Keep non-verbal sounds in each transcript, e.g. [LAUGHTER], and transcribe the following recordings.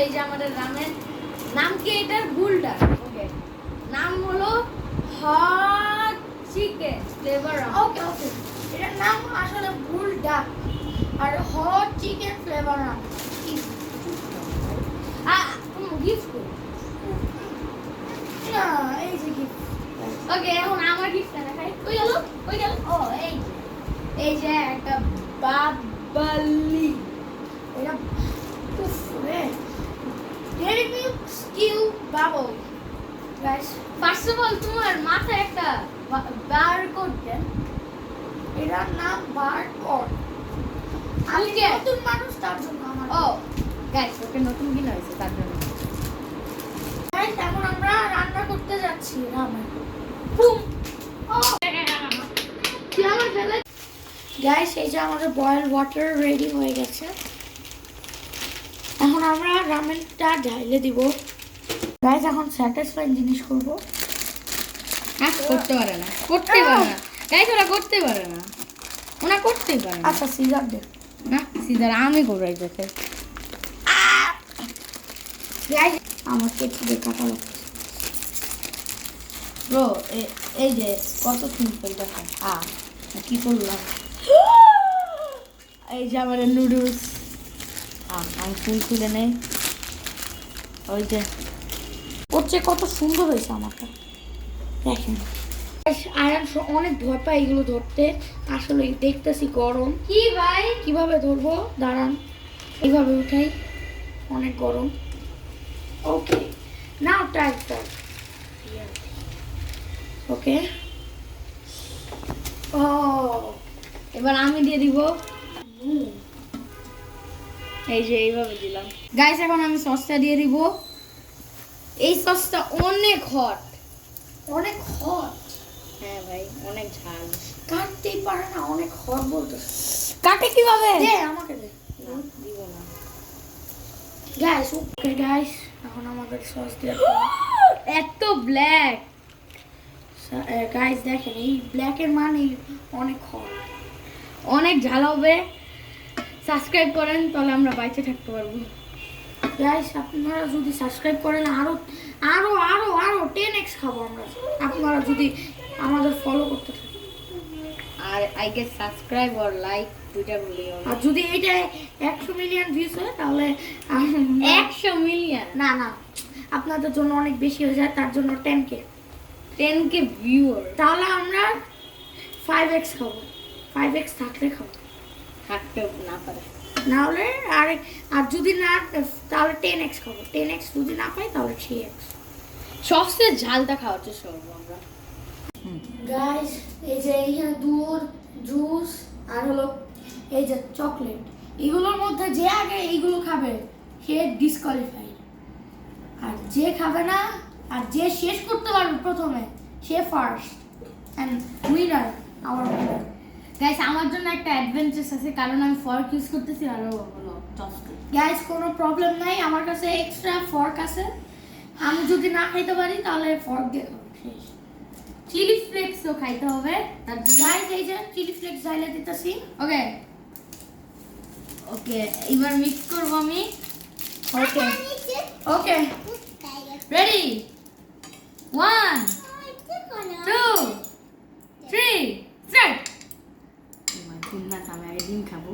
এই যে আমাদের রামেন নাম কি এটার? ওকে নাম হলো hot chicken flavour okay okay এটার নাম আসলে ডাক আর হট চিকেন ফ্লেভার গিফট এই যে কি ওকে এখন আমার গিফটটা দেখাই। কই গেল? কই গেল? ও এই এই যে একটা বাবালি। এটা Dairy Milk skill bubble guys first of all তোমার মাথায় একটা বার কোড দেন। এটার নাম বার কর আমি. নতুন মানুষ তার জন্য আমার ও গাইস ওকে নতুন কিনা হয়েছে তার জন্য। গাইস এখন আমরা রান্না করতে যাচ্ছি রামেন বুম ও গাইস এই যে আমাদের বয়েল ওয়াটার রেডি হয়ে গেছে। এখন আমরা রামেনটা ঢাইলে দিব। গাইস এখন স্যাটিসফাইং জিনিস করব। হ্যাঁ করতে পারে না। করতে পারে না। গাইস ওরা করতে পারে না। ওনা করতেই পারে না। আচ্ছা সিজার দে। না সিজার আমি করাই দেখে। গাইস আমার কেটে কাটা লাগছে। ব্রো এই যে কত সিম্পল দেখা আ কি করলাম? [GASPS] এই যে আমার নুডলস আমি ফুল তুলে নেই। ওই যে ওর চেয়ে কত সুন্দর হয়েছে আমারটা। দেখেন। আয়ান অনেক ভয় পায় এগুলো ধরতে। আসলে দেখতেছি গরম। কি ভাই? কীভাবে ধরবো? দাঁড়ান। এইভাবে উঠাই। অনেক গরম। ওকে নাও টাইট কর ওকে। ও এবার আমি দিয়ে দিব। এই যে এইভাবে দিলাম। গাইস এখন আমি সসটা দিয়ে দিব। এই সসটা অনেক হট অনেক হট হ্যাঁ ভাই অনেক ঝাল। কাটতেই পারে না অনেক হট বলতে কাটে কীভাবে? দে আমাকে দে। না দিব না। গ্যাস ওকে গ্যাস এখন আমাদের সস দিয়ে [GASPS] এত ব্ল্যাক গাইস দেখেন এই ব্ল্যাকের মানে অনেক হট অনেক ঝাল হবে। সাবস্ক্রাইব করেন তাহলে আমরা বাইচে থাকতে পারব। গাইস আপনারা যদি সাবস্ক্রাইব করেন আরও আরও আরও আরও টেন এক্স খাব আমরা। আপনারা যদি আমাদের ফলো করতে থাকেন। আর আই গেট সাবস্ক্রাইব আর লাইক দুইটা বলি আর যদি এটা একশো মিলিয়ন ভিউজ হয় তাহলে [LAUGHS] একশো মিলিয়ন না না। আপনাদের জন্য অনেক বেশি হয়ে যায় তার জন্য ten K ten K viewer তাহলে আমরা ফাইভ এক্স খাব। ফাইভ এক্স থাকলে খাব। থাকতে না পারে। না হলে আর আর যদি না তাহলে টেন এক্স খাব। টেন এক্স যদি না পাই তাহলে থ্রি এক্স সবচেয়ে ঝালটা খাওয়ার চেষ্টা করব আমরা। গাইস এই যে এইখানে দুধ জুস আর হলো এই যে চকলেট এগুলোর মধ্যে যে আগে এইগুলো খাবে সে ডিসকোয়ালিফাইড আর যে খাবে না আর যে শেষ করতে পারবে প্রথমে সে ফার্স্ট অ্যান্ড উইনার আমার উইনার গাইস আমার জন্য একটা অ্যাডভেঞ্চার আছে, কারণ আমি ফর্ক ইউজ করতেছি আর হলো চপস্টিক গাইস কোনো প্রবলেম নাই, আমার কাছে এক্সট্রা ফর্ক আছে। আমি যদি না খাইতে পারি, তাহলে ফর্ক দিয়ে চিলি ফ্লেক্সও খাইতে হবে, তার গাইস এই যে চিলি ফ্লেক্স ঢাইলে দিতেছি ওকে ওকে এবার মিক্স করব আমি। Okay okay ready one two three start তিন মাস আমি আগে ডিম খাব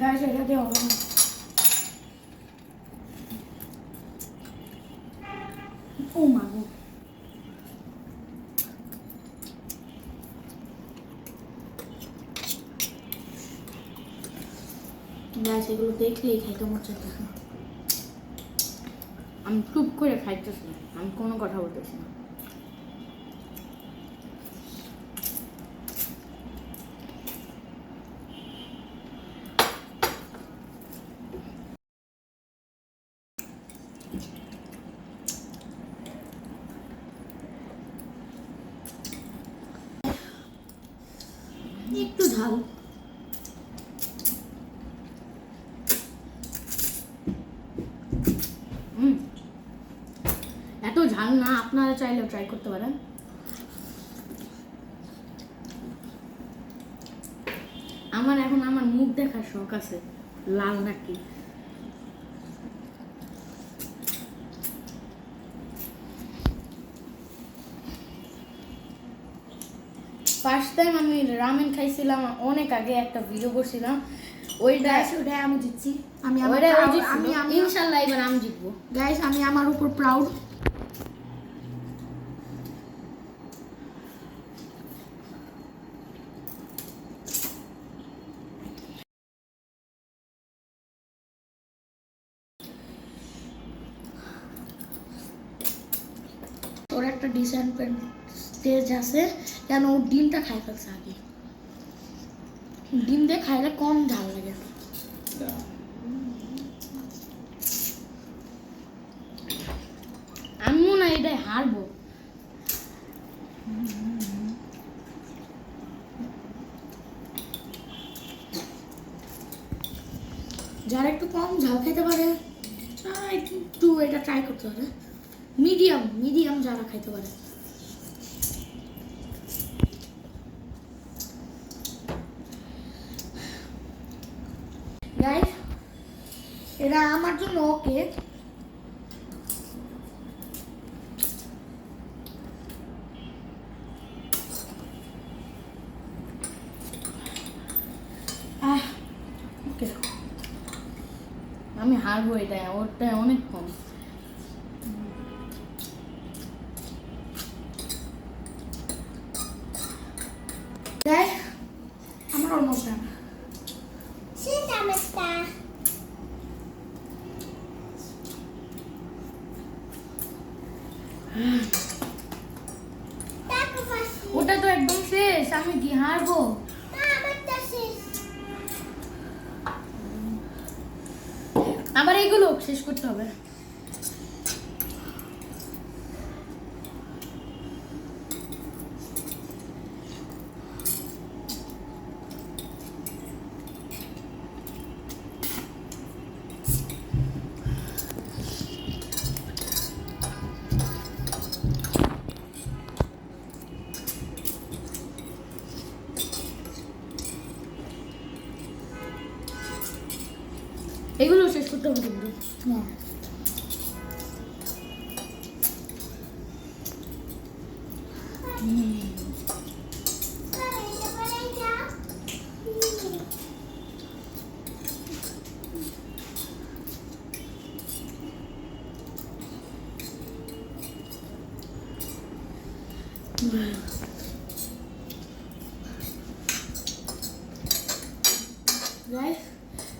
গাইস এটা দিয়ে হবে না ও সেগুলো দেখলেই খাইতে মজা চাইতেছে আমি চুপ করে খাইতেছি আমি কোনো কথা বলতেছি না। একটু ঝাল না আপনারা চাইলেও ট্রাই করতে পারেন। আমার এখন আমার মুখ দেখার শখ আছে লাল নাকি। ফার্স্ট টাইম আমি রামেন খাইছিলাম অনেক আগে একটা ভিডিও করছিলাম। গাইস ওটাই আমি জিতছি। আমি। আমি আমি ইনশাল্লাহ এবার আমি জিতবো। গাইস আমি আমার উপর প্রাউড ওর একটা ডিসঅ্যাডভান্টেজ আছে, কেন ও ডিমটা খাই ফেলছে আগে? ডিম দিয়ে খাইলে কম ঝাল লাগে। আমিও না এটাই হারবো। যারা একটু কম ঝাল খেতে পারে একটু এটা ট্রাই করতে পারে। মিডিয়াম মিডিয়াম যারা খেতে পারে। এটা আমার জন্য ওকে আমি হারবো এটা, ওরটা অনেক কম। আমার অলমোস্ট ডান ওটা তো একদম শেষ আমি কি হারবো আবার এগুলো শেষ করতে হবে এগুলো শেষ করতে হবে কিন্তু না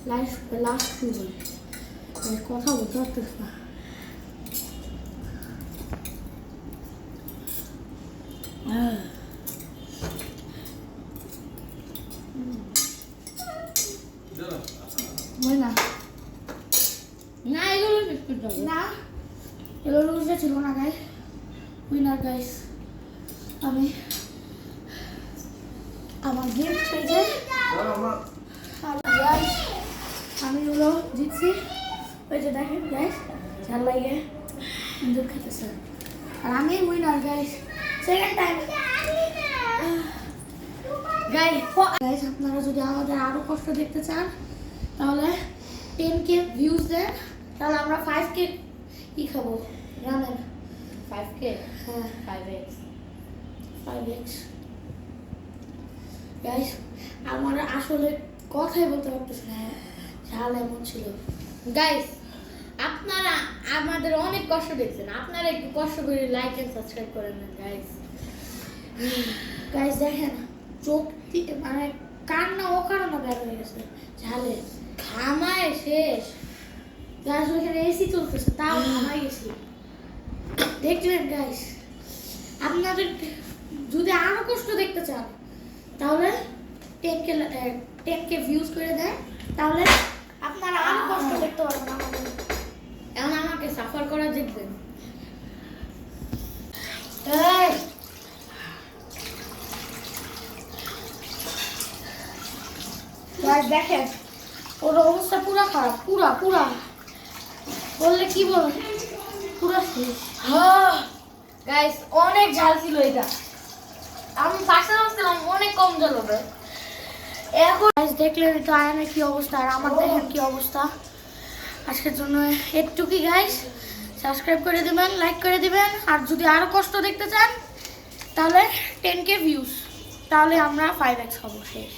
গাইস কথা বলতে পারতেছ না না না এগুলো হবে না এলো রুলসে ছিল না গাইস উইনার গাইস আমি আমার গেম পেয়েছে আমি হলো জিতছি। ওই যে দেখেন গাইস ঝাল লাগে। দুধ খেতেছে আর আমি winner guys second time guys guys আপনারা যদি আমাদের আরও কষ্ট দেখতে চান তাহলে টেন কে ভিউজ দেন। তাহলে আমরা ফাইভ কে ই খাব। রামেন। ফাইভ কে হ্যাঁ। Five X five X guys আমার আসলে কথাই বলতে পারতেছি না। ঝাল এমন ছিল। গাইস আপনারা আমাদের অনেক কষ্ট দেখছেন। আপনারা একটু কষ্ট করে লাইক এন্ড সাবস্ক্রাইব করেন না গাইস গাইস দেখেন, চোখ মানে কান্না ও কারণে বের হয়ে গেছে। ঝালে, ঘামায় শেষ। গাইস ওইখানে এসি চলতেছে, তাও ঘামাই গেছি। দেখলেন গাইস আপনাদের যদি আরও কষ্ট দেখতে চান, তাহলে ten K ten K views করে দেন তাহলে আপনারা আরও কষ্ট দেখতে পারবেন আমাদের। এখন আমাকে সাফার করা গাইস দেখেন ওর অবস্থা পুরা খারাপ পুরা পুরা। বললে কি বল? পুরা গাইস অনেক ঝাল ছিল এটা। আমি পাশে ভাবছিলাম অনেক কম ঝাল হবে। এখন দেখলেন তো আয়নের কি অবস্থা আর আমার দেখেন কি অবস্থা। আজকের জন্য একটুকি গাইস সাবস্ক্রাইব করে দিবেন লাইক করে দিবেন। আর যদি আরও কষ্ট দেখতে চান, তাহলে টেন কে ভিউজ তাহলে আমরা ফাইভ এক্স হব শেষ।